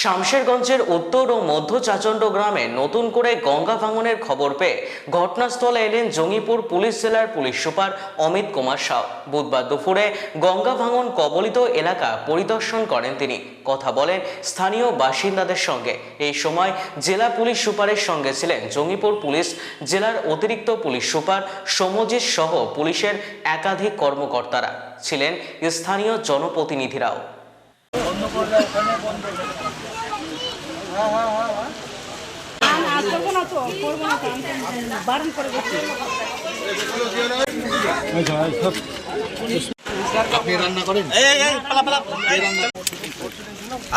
শামশেরগঞ্জের উত্তর ও মধ্য চাচণ্ড গ্রামে নতুন করে গঙ্গা ভাঙনের খবর পেয়ে ঘটনাস্থলে এলেন জঙ্গিপুর পুলিশ জেলার পুলিশ সুপার অমিত কুমার সাউ। বুধবার দুপুরে গঙ্গা ভাঙন কবলিত এলাকা পরিদর্শন করেন তিনি। কথা বলেন স্থানীয় বাসিন্দাদের সঙ্গে। এই সময় জেলা পুলিশ সুপারের সঙ্গে ছিলেন জঙ্গিপুর পুলিশ জেলার অতিরিক্ত পুলিশ সুপার সমজিৎ সহ পুলিশের একাধিক কর্মকর্তারা। ছিলেন স্থানীয় জনপ্রতিনিধিরাও।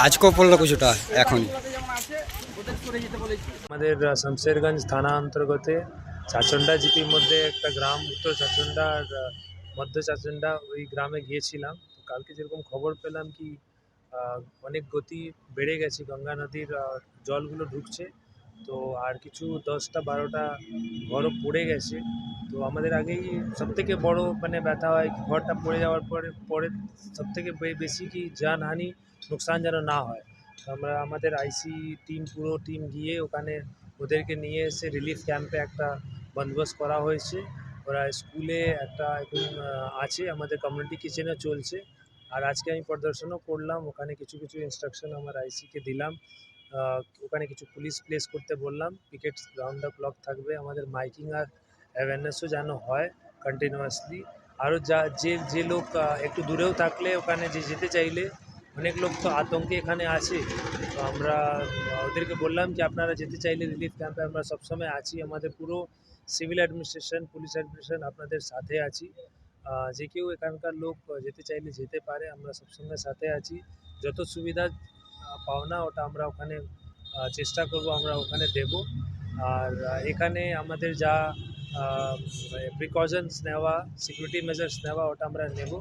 আজকেও পড়ল কিছুটা, এখন। আমাদের শামশেরগঞ্জ থানা অন্তর্গতে চাচন্ডা জিপির মধ্যে একটা গ্রাম, উত্তর চাচন্ডা আর মধ্য চাচন্ডা ওই গ্রামে গিয়েছিলাম। কালকে যেরকম খবর পেলাম কি অনেক গতি বেড়ে গেছে। গঙ্গা নদীর জলগুলো ঢুকছে। তো আর কিছু দশটা, বারোটা ঘরও পড়ে গেছে। তো আমাদের আগেই সবথেকে বড় মানে ব্যথা হয়, ঘরটা পড়ে যাওয়ার পরে পরে সবথেকে বেশি কি জানহানি, নুকসান যেন না হয়। তো আমরা, আমাদের আইসি টিম, পুরো টিম গিয়ে ওখানে ওদেরকে নিয়ে এসে রিলিফ ক্যাম্পে একটা বন্দোবস্ত করা হয়েছে। ওরা স্কুলে একটা এখন আছে, আমাদের কমিউনিটি কিচেনে চলছে। আর আজকে আমি পরিদর্শনও করলাম, ওখানে কিছু কিছু ইনস্ট্রাকশন আমার আইসিকে দিলাম ওখানে কিছু পুলিশ প্লেস করতে বললাম পিকেট রাউন্ড দ্য ক্লক থাকবে, আমাদের মাইকিং আর অ্যাওয়ারনেসও যেন হয় কন্টিনিউয়াসলি আরও যা, যে যে লোক একটু দূরেও থাকলে ওখানে যে যেতে চাইলে, অনেক লোক তো আতঙ্কে এখানে আছে, তো আমরা ওদেরকে বললাম যে আপনারা যেতে চাইলে রিলিফ ক্যাম্পে আমরা সবসময় আছি, আমাদের পুরো সিভিল অ্যাডমিনিস্ট্রেশন পুলিশ অ্যাডমিনিস্ট্রেশন আপনাদের সাথে আছি যে কেউ এখানকার লোক যেতে চাইলে যেতে পারে আমরা সবসময় সাথে আছি। যত সুবিধা আহ, পাওনা ওটা আমরা ওখানে চেষ্টা করব আমরা ওখানে দেব। আর এখানে আমাদের যা প্রিকশনস নেওয়া সিকিউরিটি মেজার্স নেওয়া ওটা আমরা নেব।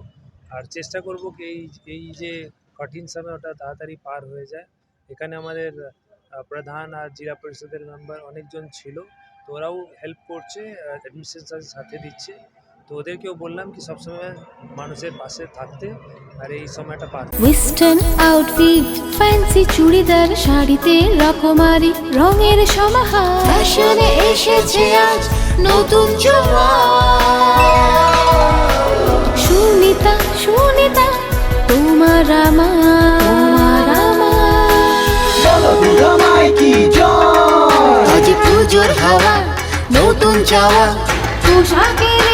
আর চেষ্টা করব কি এই এই যে কঠিন সময় ওটা তাড়াতাড়ি পার হয়ে যায়। এখানে আমাদের প্রধান আর জেলা পরিষদের মেম্বার অনেকজন ছিল। তো ওরাও হেল্প করছে অ্যাডমিনিস্ট্রেশনের সাথে দিচ্ছে। তো ওদেরকেও বললাম কি সবসময় মানুষের পাশে থাকতে আর এই সময়টা পার ওয়েস্টার্ন আউটফিট ফ্যান্সি চুড়িদার, শাড়িতে রকমারি, রঙের সমাহার। ফ্যাশনে এসেছে আজ নতুন সুনিতা সুনিতা, তোমার আমার। তোমার আমার। আজ পুজোর হাওয়া, নতুন চাওয়া, পোশাকের।